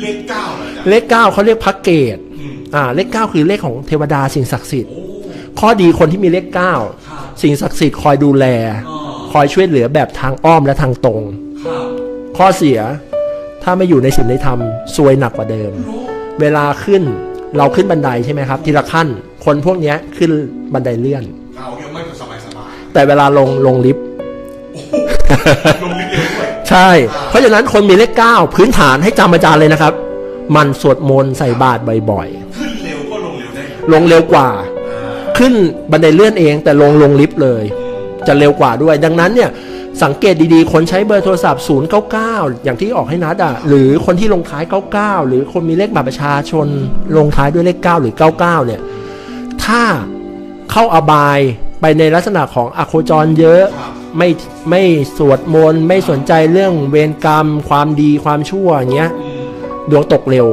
เลขเก้าเหรออาจารย์เลขเก้าเขาเรียกพักเกตอืมอ่าเลขเก้าคือเลขของเทวดาสิ่งศักดิ์สิทธิ์ โอ้ข้อดีคนที่มีเลขเก้าครับสิ่งศักดิ์สิทธิ์คอยดูแล อ๋อคอยช่วยเหลือแบบทางอ้อมและทางตรง ครับข้อเสียถ้าไม่อยู่ในศีลในธรรมซวยหนักกว่าเดิม รู้เวลาขึ้นเราขึ้นบันไดใช่ไหมครับ ทีละขั้นคนพวกเนี้ยขึ้นบันไดเลื่อน เรายังไม่สบายสบายแต่เวลาลงลงลิฟต์ ลงนิดเดียวด้วย ใช่ เพราะฉะนั้นคนมีเลขเก้าพื้นฐานให้จำอาจารย์เลยนะครับ มันสวดมนต์ใส่บาตรบ่อยขึ้นเร็วก็ลงเร็วได้ๆ ลงเร็วกว่าอ่าขึ้นบันไดเลื่อนเองแต่ลงลงลิฟต์เลยอืมจะเร็วกว่าด้วย ดังนั้นเนี่ยสังเกตดีๆ คนใช้เบอร์โทรศัพท์ 099 อย่างที่ออกให้นัดอะ หรือคนที่ลงท้าย 99 หรือคนมีเลขบัตรประชาชน ลงท้ายด้วยเลข 9 หรือ 99 เนี่ย ถ้าเข้าอบายไปในลักษณะของอโคจรเยอะครับ ไม่ไม่สวดมนต์ไม่สนใจเรื่องเวรกรรม ความดีความชั่วอย่างเงี้ยดวงตกเร็ว